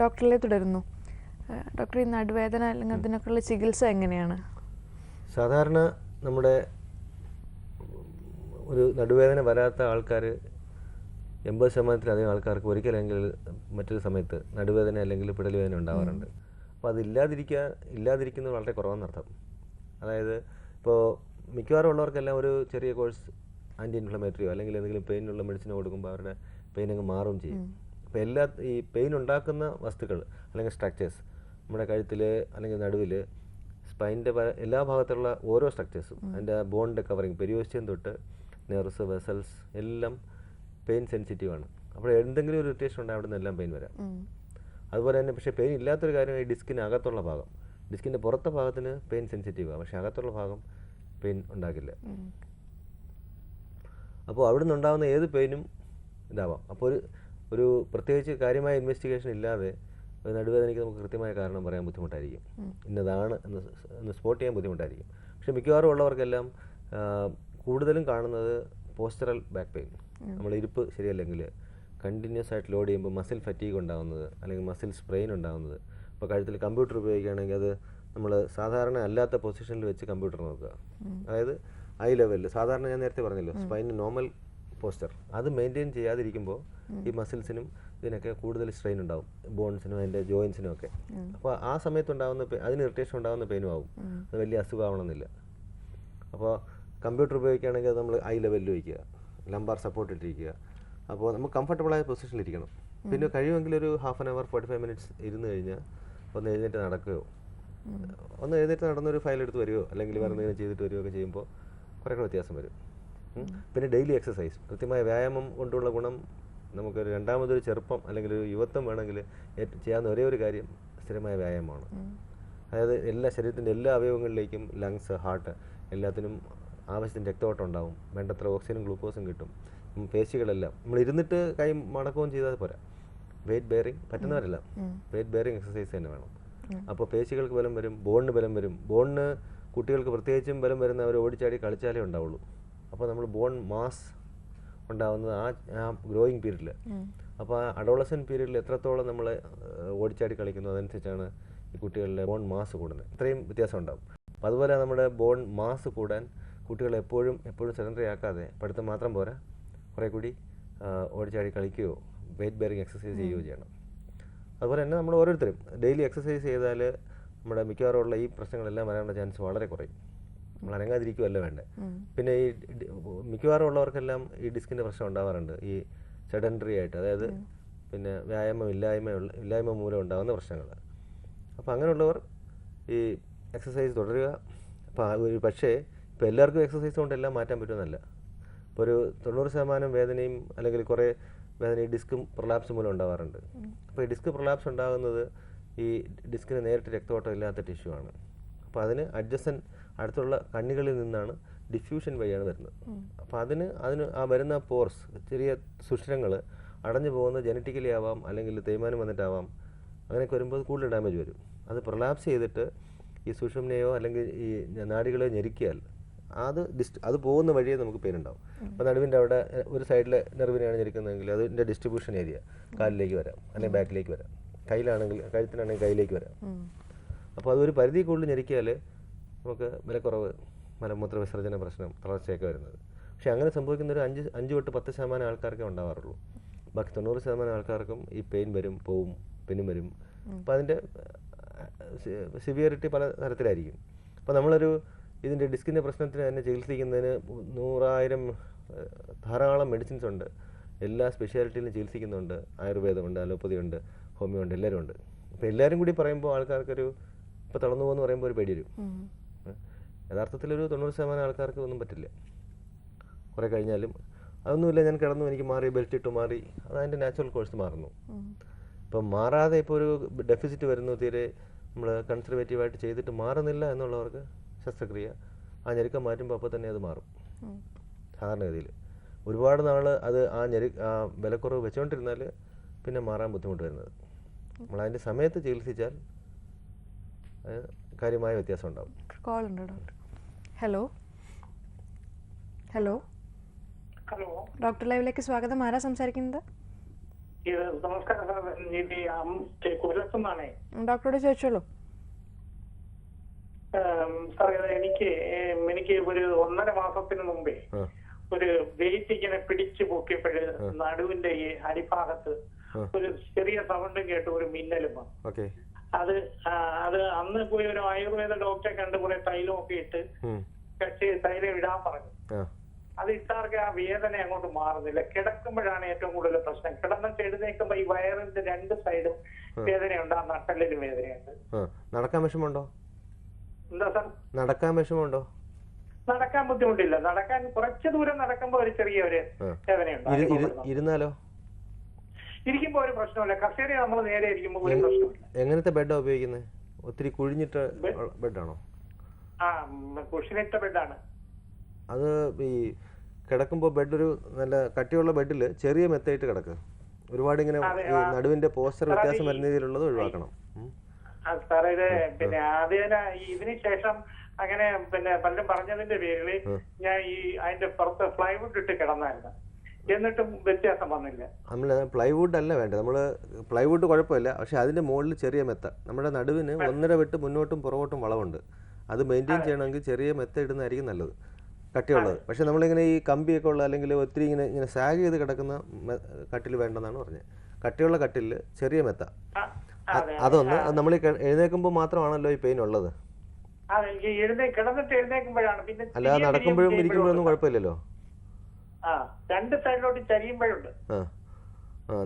ഡോക്ടറിലെ തുടരുന്നു. ഡോക്ടർ ഈ നടുവേദന അല്ലെങ്കിൽ അതിനൊക്കെയുള്ള ചികിത്സ എങ്ങനെയാണ്? സാധാരണ നമ്മുടെ ഒരു നടുവേദന വരാത്ത ആൾക്കാർ എൺപത് ശതമാനത്തിലധികം ആൾക്കാർക്ക് ഒരിക്കലെങ്കിൽ മറ്റൊരു സമയത്ത് നടുവേദന അല്ലെങ്കിൽ പിടൽ വേദന ഉണ്ടാവാറുണ്ട് അപ്പോൾ അതില്ലാതിരിക്കുക ഇല്ലാതിരിക്കുന്നത് വളരെ കുറവെന്നർത്ഥം അതായത് ഇപ്പോൾ മിക്കവാറും ഉള്ളവർക്കെല്ലാം ഒരു ചെറിയ കോഴ്സ് ആന്റി ഇൻഫ്ലമേറ്ററിയോ അല്ലെങ്കിൽ എന്തെങ്കിലും പെയിനുള്ള മെഡിസിനോ കൊടുക്കുമ്പോൾ അവരുടെ പെയിൻ അങ്ങ് മാറുകയും ചെയ്യും. അപ്പോൾ എല്ലാ ഈ പെയിൻ ഉണ്ടാക്കുന്ന വസ്തുക്കൾ അല്ലെങ്കിൽ സ്ട്രക്ചേഴ്സ് നമ്മുടെ കഴുത്തിൽ അല്ലെങ്കിൽ നടുവിൽ സ്പൈന്റെ എല്ലാ ഭാഗത്തുള്ള ഓരോ സ്ട്രക്ചേഴ്സും അതിന്റെ ബോണിന്റെ കവറിങ് പെരിയോസ്റ്റിയൻ തൊട്ട് നെർവ്സ് വെസൽസ് എല്ലാം പെയിൻ സെൻസിറ്റീവ് ആണ്. അപ്പോൾ എന്തെങ്കിലും ഒരു ഇറിറ്റേഷൻ ഉണ്ടായി അവിടെ നിന്ന് എല്ലാം പെയിൻ വരാം. അതുപോലെ തന്നെ പക്ഷേ പെയിൻ ഇല്ലാത്തൊരു കാര്യം ഈ ഡിസ്കിന് അകത്തുള്ള ഭാഗം. ഡിസ്കിന്റെ പുറത്തെ ഭാഗത്തിന് പെയിൻ സെൻസിറ്റീവാണ് പക്ഷേ അകത്തുള്ള ഭാഗം പെയിൻ ഉണ്ടാക്കില്ല അപ്പോൾ അവിടെ നിന്നുണ്ടാകുന്ന ഏത് പെയിനും ഇതാവാം. അപ്പോൾ ഒരു ഒരു പ്രത്യേകിച്ച് കാര്യമായ ഇൻവെസ്റ്റിഗേഷൻ ഇല്ലാതെ ഒരു നടുവേദനയ്ക്ക് നമുക്ക് കൃത്യമായ കാരണം പറയാൻ ബുദ്ധിമുട്ടായിരിക്കും. ഇന്നതാണ് എന്ന് എന്ന് സ്പോട്ട് ചെയ്യാൻ ബുദ്ധിമുട്ടായിരിക്കും. പക്ഷെ മിക്കവാറും ഉള്ളവർക്കെല്ലാം കൂടുതലും കാണുന്നത് പോസ്റ്ററൽ ബാക്ക് പെയിൻ നമ്മൾ ഇരിപ്പ് ശരിയല്ലെങ്കിൽ കണ്ടിന്യൂസ് ആയിട്ട് ലോഡ് ചെയ്യുമ്പോൾ മസിൽ ഫറ്റീഗ് ഉണ്ടാകുന്നത് അല്ലെങ്കിൽ മസിൽ സ്പ്രെയിൻ ഉണ്ടാകുന്നത് ഇപ്പോൾ കഴുത്തിൽ കമ്പ്യൂട്ടർ ഉപയോഗിക്കുകയാണെങ്കിൽ അത് നമ്മൾ സാധാരണ അല്ലാത്ത പൊസിഷനിൽ വെച്ച് കമ്പ്യൂട്ടർ നോക്കുക. അതായത് ഐ ലെവലിൽ സാധാരണ ഞാൻ നേരത്തെ പറഞ്ഞല്ലോ സ്പൈൻ നോർമൽ പോസ്റ്റർ. അത് മെയിന്റെയിൻ ചെയ്യാതിരിക്കുമ്പോൾ ഈ മസിൽസിനും ഇതിനൊക്കെ കൂടുതൽ സ്ട്രെയിൻ ഉണ്ടാവും. ബോൺസിനും അതിന്റെ ജോയിൻസിനും ഒക്കെ. അപ്പോൾ ആ സമയത്ത് ഉണ്ടാകുന്ന അതിന് ഇറിറ്റേഷൻ ഉണ്ടാകുന്ന പെയിനും ആവും. അത് വലിയ അസുഖമാവണമെന്നില്ല. അപ്പോൾ കമ്പ്യൂട്ടർ ഉപയോഗിക്കുകയാണെങ്കിൽ അത് നമ്മൾ ഐ ലെവലിൽ വയ്ക്കുക ലംബാർ സപ്പോർട്ട് ഇട്ടിരിക്കുക. അപ്പോൾ നമുക്ക് കംഫർട്ടബിളായ പൊസിഷനിലിരിക്കണം പൊസിഷനിൽ ഇരിക്കണം. പിന്നെ കഴിയുമെങ്കിൽ ഒരു half an hour forty five minutes ഇരുന്ന് കഴിഞ്ഞാൽ ഒന്ന് എഴുന്നേറ്റ് നടക്കുകയോ ഒന്ന് എഴുന്നേറ്റ് നടന്നൊരു ഫയൽ എടുത്ത് വരുമോ അല്ലെങ്കിൽ വേറെ എന്തെങ്കിലും ചെയ്തിട്ട് വരികയോ ഒക്കെ ചെയ്യുമ്പോൾ കുറേ കൂടെ വ്യത്യാസം വരും. പിന്നെ ഡെയിലി എക്സസൈസ് കൃത്യമായ വ്യായാമം കൊണ്ടുള്ള ഗുണം നമുക്കൊരു രണ്ടാമതൊരു ചെറുപ്പം അല്ലെങ്കിൽ ഒരു യുവത്വം വേണമെങ്കിൽ ചെയ്യാവുന്ന ഒരേ ഒരു കാര്യം സ്ഥിരമായ വ്യായാമമാണ്. അതായത് എല്ലാ ശരീരത്തിന്റെ എല്ലാ അവയവങ്ങളിലേക്കും ലങ്സ് ഹാർട്ട് എല്ലാത്തിനും ആവശ്യത്തിന് രക്തോട്ടം ഉണ്ടാവും. വേണ്ടത്ര ഓക്സിജനും ഗ്ലൂക്കോസും കിട്ടും. പേശികളെല്ലാം. നമ്മൾ ഇരുന്നിട്ട് കൈ മടക്കുകയും ചെയ്താൽ പോരാ. വെയിറ്റ് ബെയറിങ് പറ്റുന്നവരല്ല. വെയിറ്റ് ബെയറിങ് എക്സസൈസ് തന്നെ വേണം. അപ്പോൾ പേശികൾക്ക് ബലം വരും ബോണിന് ബലം വരും. ബോണിന് കുട്ടികൾക്ക് പ്രത്യേകിച്ചും ബലം വരുന്ന അവർ ഓടിച്ചാടി കളിച്ചാലേ ഉണ്ടാവുള്ളൂ. അപ്പോൾ നമ്മൾ ബോൺ മാസ് ഉണ്ടാവുന്നത് ആ ആ ഗ്രോയിങ് പീരീഡിൽ അപ്പോൾ ആ അഡോളസൻ പീരീഡിൽ എത്രത്തോളം നമ്മൾ ഓടിച്ചാടി കളിക്കുന്നു? അതനുസരിച്ചാണ് ഈ കുട്ടികളിലെ ബോൺ മാസ് കൂടുന്നത്. ഇത്രയും വ്യത്യാസം ഉണ്ടാവും. അപ്പോൾ അതുപോലെ നമ്മുടെ ബോൺ മാസ് കൂടാൻ കുട്ടികളെ എപ്പോഴും എപ്പോഴും സെഡൻഡറി ആക്കാതെ പഠിത്തം മാത്രം പോരാ. കുറേ കൂടി ഓടിച്ചാടി കളിക്കുകയോ വെയിറ്റ് ബെയറിങ് എക്സസൈസ് ചെയ്യുകയോ ചെയ്യണം. അതുപോലെ തന്നെ നമ്മൾ ഓരോരുത്തരും ഡെയിലി എക്സസൈസ് ചെയ്താൽ നമ്മുടെ മിക്കവാറുമുള്ള ഈ പ്രശ്നങ്ങളെല്ലാം വരാനുള്ള ചാൻസ് വളരെ കുറയും. നമ്മൾ അനങ്ങാതിരിക്കുകയല്ല വേണ്ടത് പിന്നെ ഈ മിക്കവാറും ഉള്ളവർക്കെല്ലാം ഈ ഡിസ്കിന്റെ പ്രശ്നം ഉണ്ടാവാറുണ്ട്. ഈ സെഡൻഡറി ആയിട്ട് അതായത് പിന്നെ വ്യായാമം ഇല്ലായ്മ ഇല്ലായ്മ മൂലം ഉണ്ടാകുന്ന പ്രശ്നങ്ങൾ. അപ്പോൾ അങ്ങനെയുള്ളവർ ഈ എക്സസൈസ് തുടരുക. അപ്പോൾ ഒരു പക്ഷേ ഇപ്പോൾ എല്ലാവർക്കും എക്സസൈസ് കൊണ്ട് എല്ലാം മാറ്റാൻ പറ്റുമെന്നല്ല. ഇപ്പോൾ ഒരു തൊണ്ണൂറ് ശതമാനം വേദനയും അല്ലെങ്കിൽ കുറേ വേദന ഈ ഡിസ്കും പ്രൊലാപ്സ് മൂലം ഉണ്ടാവാറുണ്ട്. അപ്പോൾ ഈ ഡിസ്ക് പ്രൊലാപ്സ് ഉണ്ടാകുന്നത് ഈ ഡിസ്കിന് നേരിട്ട് രക്തോട്ടം ഇല്ലാത്ത ടിഷ്യൂ ആണ്. അപ്പോൾ അതിന് അഡ്ജസ്റ്റൻ അടുത്തുള്ള കണ്ണികളിൽ നിന്നാണ് ഡിഫ്യൂഷൻ വഴിയാണ് വരുന്നത്. അപ്പോൾ അതിന് അതിന് ആ വരുന്ന പോർസ് ചെറിയ സുഷിരങ്ങൾ അടഞ്ഞു പോകുന്ന ജനറ്റിക്കലി ആവാം അല്ലെങ്കിൽ തേയ്മാനം വന്നിട്ടാവാം അങ്ങനെയൊക്കെ വരുമ്പോൾ കൂടുതൽ ഡാമേജ് വരും. അത് പ്രൊലാപ്സ് ചെയ്തിട്ട് ഈ സുഷുമ്നയോ അല്ലെങ്കിൽ ഈ നാടികളെയോ ഞെരുക്കിയാൽ അത് ഡിസ്റ്റ് അത് പോകുന്ന വഴിയേ നമുക്ക് പെയിൻ ഉണ്ടാവും അപ്പോൾ നടുവിന്റെ അവിടെ ഒരു സൈഡിലെ നെർവിനെയാണ് ഞെരിക്കുന്നതെങ്കിൽ അതിന്റെ ഡിസ്ട്രിബ്യൂഷൻ ഏരിയ കാലിലേക്ക് വരാം അല്ലെങ്കിൽ ബാക്കിലേക്ക് വരാം. കയ്യിലാണെങ്കിൽ കഴുത്തിനാണെങ്കിൽ കയ്യിലേക്ക് വരാം. അപ്പോൾ അതൊരു പരിധി കൂടുതൽ ഞെരിക്കിയാൽ നമുക്ക് വിലക്കുറവ് മലമൂത്ര വിസർജന പ്രശ്നം തളർച്ചയൊക്കെ വരുന്നത്. പക്ഷേ അങ്ങനെ സംഭവിക്കുന്ന ഒരു അഞ്ച് അഞ്ച് തൊട്ട് പത്ത് ശതമാനം ആൾക്കാർക്കേ ഉണ്ടാവാറുള്ളൂ. ബാക്കി തൊണ്ണൂറ് ശതമാനം ആൾക്കാർക്കും ഈ പെയിൻ വരും പോവും പിന്നും വരും. അപ്പോൾ അതിന്റെ സിവിയറിറ്റി പല തരത്തിലായിരിക്കും. അപ്പോൾ നമ്മളൊരു ഇതിന്റെ ഡിസ്കിന്റെ പ്രശ്നത്തിന് തന്നെ ചികിത്സിക്കുന്നതിന് നൂറായിരം ധാരാളം മെഡിസിൻസ് ഉണ്ട്. എല്ലാ സ്പെഷ്യാലിറ്റിയിലും ചികിത്സിക്കുന്നുണ്ട്. ആയുർവേദമുണ്ട് അലോപ്പതി ഉണ്ട് ഹോമിയോ ഉണ്ട് എല്ലാവരും ഉണ്ട് അപ്പോൾ എല്ലാവരും കൂടി പറയുമ്പോൾ ആൾക്കാർക്കൊരു ഇപ്പോൾ തളർന്നു പോകുമെന്ന് പറയുമ്പോൾ ഒരു പേടി വരും യഥാർത്ഥത്തിൽ ഒരു തൊണ്ണൂറ് ശതമാനം ആൾക്കാർക്ക് ഒന്നും പറ്റില്ല. കുറേ കഴിഞ്ഞാലും. അതൊന്നുമില്ല ഞാൻ കിടന്നു എനിക്ക് മാറി ബെൽറ്റ് ഇട്ട് മാറി. അത് അതിന്റെ നാച്ചുറൽ കോഴ്സ് മാറുന്നു. ഇപ്പം മാറാതെ ഇപ്പോൾ ഒരു ഡെഫിസിറ്റ് വരുന്നു തീരെ നമ്മൾ കൺസർവേറ്റീവായിട്ട് ചെയ്തിട്ട് മാറുന്നില്ല എന്നുള്ളവർക്ക് ശസ്ത്രക്രിയ. ആ ഞെരുക്കം മാറ്റുമ്പോൾ അപ്പോൾ തന്നെ അത് മാറും. സാധാരണഗതിയിൽ. ഒരുപാട് നാൾ അത് ആ ഞെരു ആ വിലക്കുറവ് വെച്ചുകൊണ്ടിരുന്നാൽ പിന്നെ മാറാൻ ബുദ്ധിമുട്ട് വരുന്നത്. നമ്മൾ അതിന്റെ സമയത്ത് ചികിത്സിച്ചാൽ കാര്യമായ വ്യത്യാസം ഉണ്ടാവും. കോൾ ഉണ്ട് doctor hello? Hello? Hello? Doctor ലൈവിലേക്ക് സ്വാഗതം. ആരാ സംസാരിക്കുന്നത്? ഡോക്ടറോട് ചോദിച്ചോളൂ. സാർ എനിക്ക് എനിക്ക് ഒരു ഒന്നര മാസത്തിന് മുമ്പേ ഒരു വെയിറ്റ് ഇങ്ങനെ പിടിച്ചു പൊക്കിയപ്പോഴ് നടുവിന്റെ ഈ അടിഭാഗത്ത് ഒരു ചെറിയ സൗണ്ടും കേട്ട് ഒരു മിന്നലും അത് അത് അന്ന് പോയി ഒരു ആയുർവേദ ഡോക്ടറെ കണ്ട് കുറെ തൈലമൊക്കെ ഇട്ട് കച്ച് തൈലം ഇടാൻ പറഞ്ഞു. അത് ഇട്ടാർക്ക് ആ വേദന അങ്ങോട്ട് മാറുന്നില്ല. കിടക്കുമ്പോഴാണ് ഏറ്റവും കൂടുതൽ പ്രശ്നം. കിടന്നിട്ട് എഴുന്നേക്കുമ്പോ ഈ വയറിന്റെ രണ്ട് സൈഡും വേദനയുണ്ട്. ആ നട്ടലിന് വേദനയുണ്ട്. നടക്കാൻ വിഷമമുണ്ടോ? എന്താ സാർ? നടക്കാൻ വിഷമമുണ്ടോ? നടക്കാൻ ബുദ്ധിമുട്ടില്ല. നടക്കാൻ കുറച്ച് ദൂരം നടക്കുമ്പോ ഒരു ചെറിയ ഒരു വേദനയുണ്ട്. ഇരുന്നാലോ? ഇരിക്കുമ്പോ ഒരു പ്രശ്നമില്ല. കസേര നമ്മൾ നേരെ ഇരിക്കുമ്പോ ഒരു പ്രശ്നമില്ല. എങ്ങനത്തെ ബെഡാണ് ഉപയോഗിക്കുന്നത് ഒത്തിരി കുഴിഞ്ഞിട്ട് ബെഡാണോ? ആ കുഷിനിട്ട ബെഡാണ്. അത് ഈ കിടക്കുമ്പോൾ ബെഡ് ഒരു നല്ല കട്ടിയുള്ള ബെഡിൽ ചെറിയ മെത്തയിട്ട് കിടക്കുക ഒരുപാട് ഇങ്ങനെ നടുവിന്റെ പോസ്റ്റർ വ്യത്യാസം വരുന്ന രീതിയിലുള്ളത് ഒഴിവാക്കണം. സാറേ ഇത് പിന്നെ ആദ്യം ഇതിന് ശേഷം അങ്ങനെ പിന്നെ പലരും പറഞ്ഞതിന്റെ പേരിൽ ഞാൻ ഈ അതിന്റെ പുറത്ത് പ്ലൈവുഡ് ഇട്ട് കിടന്നായിരുന്നു. എന്നിട്ടും വ്യത്യാസം വന്നില്ല. നമ്മൾ പ്ലൈവുഡ് അല്ല വേണ്ടത്. നമ്മൾ പ്ലൈവുഡ് കുഴപ്പമില്ല. പക്ഷെ അതിന്റെ മുകളിൽ ചെറിയ മെത്ത. നമ്മുടെ നടുവിന് ഒന്നര വിട്ട് മുന്നോട്ടും പുറകോട്ടും വളവുണ്ട്. അത് മെയിന്റെയിൻ ചെയ്യണമെങ്കിൽ ചെറിയ മെത്ത ഇടുന്നതായിരിക്കും നല്ലത്. കട്ടിയുള്ളത്. പക്ഷെ നമ്മളിങ്ങനെ ഈ കമ്പിയൊക്കെ ഉള്ള അല്ലെങ്കിൽ ഒത്തിരി ഇങ്ങനെ ഇങ്ങനെ സാഗ് ചെയ്ത് കിടക്കുന്ന കട്ടിൽ വേണ്ടെന്നാണ് പറഞ്ഞത്. കട്ടിയുള്ള കട്ടിലിൽ ചെറിയ മെത്ത. അതൊന്ന് നമ്മൾ എഴുന്നേൽക്കുമ്പോൾ മാത്രമാണല്ലോ ഈ പെയിൻ ഉള്ളത്. അല്ല നടക്കുമ്പോഴും ഇരിക്കുമ്പോഴൊന്നും. കുഴപ്പമില്ലല്ലോ. ആ രണ്ട് സൈഡിലോട്ട് ചരിയുമ്പോഴുണ്ട്. ആ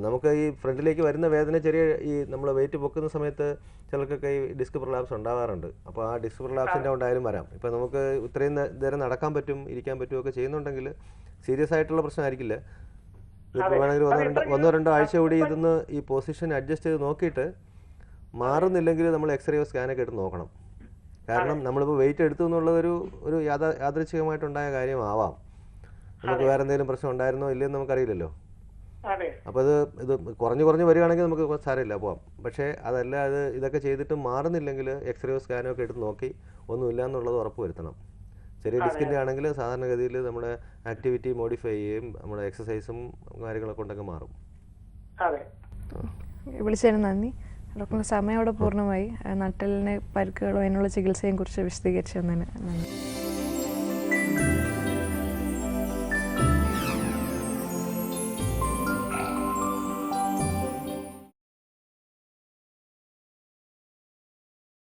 നമുക്ക് ഈ ഫ്രണ്ടിലേക്ക് വരുന്ന വേദന ചെറിയ ഈ നമ്മൾ വെയിറ്റ് പൊക്കുന്ന സമയത്ത് ചിലർക്കൊക്കെ ഈ ഡിസ്ക് പ്രൊലാപ്സ് ഉണ്ടാവാറുണ്ട്. അപ്പോൾ ആ ഡിസ്ക് പ്രൊലാപ്സിന്റെ ഉണ്ടായാലും വരാം. ഇപ്പോൾ നമുക്ക് ഇത്രയും നേരം നടക്കാൻ പറ്റും ഇരിക്കാൻ പറ്റുമൊക്കെ ചെയ്യുന്നുണ്ടെങ്കിൽ സീരിയസ് ആയിട്ടുള്ള പ്രശ്നമായിരിക്കില്ല. വേണമെങ്കിൽ ഒന്നോ രണ്ടോ ഒന്നോ രണ്ടോ ആഴ്ച കൂടി ഇതൊന്ന് ഈ പൊസിഷൻ അഡ്ജസ്റ്റ് ചെയ്ത് നോക്കിയിട്ട് മാറുന്നില്ലെങ്കിൽ നമ്മൾ എക്സ്റേയോ സ്കാനൊക്കെ എടുത്ത് നോക്കണം. കാരണം നമ്മളിപ്പോൾ വെയിറ്റ് എടുത്തു എന്നുള്ളതൊരു ഒരു യാഥാ യാദൃച്ഛികമായിട്ടുണ്ടായ കാര്യമാവാം. നമുക്ക് വേറെ എന്തെങ്കിലും പ്രശ്നം ഉണ്ടായിരുന്നോ ഇല്ലയെന്ന് നമുക്കറിയില്ലല്ലോ. അതെ. അപ്പോൾ ഇത് ഇത് കുറഞ്ഞു കുറഞ്ഞു വരികയാണെങ്കിൽ നമുക്ക് സാരമില്ല പോവാം. പക്ഷേ അതല്ല അത് ഇതൊക്കെ ചെയ്തിട്ട് മാറുന്നില്ലെങ്കിൽ എക്സ്റേയോ സ്കാനോ ഒക്കെ എടുത്ത് നോക്കി ഒന്നുമില്ല എന്നുള്ളത് ഉറപ്പ് വരുത്തണം. ചെറിയ ഡിസ്കിന്റെ ആണെങ്കിൽ സാധാരണഗതിയിൽ നമ്മുടെ ആക്ടിവിറ്റി മോഡിഫൈ ചെയ്യുകയും നമ്മുടെ എക്സസൈസും കാര്യങ്ങളൊക്കെ ഉണ്ടെങ്കിൽ മാറും. അതെ. വിളിച്ചതിന് നന്ദി. ഡോക്ടറിന്റെ സമയം അവിടെ പൂർണമായി. നട്ടലിനെ നട്ടലിന് പരിക്കുകളോ അതിനുള്ള ചികിത്സയെയും കുറിച്ച് വിശദീകരിച്ചു തന്നതിന് നന്ദി.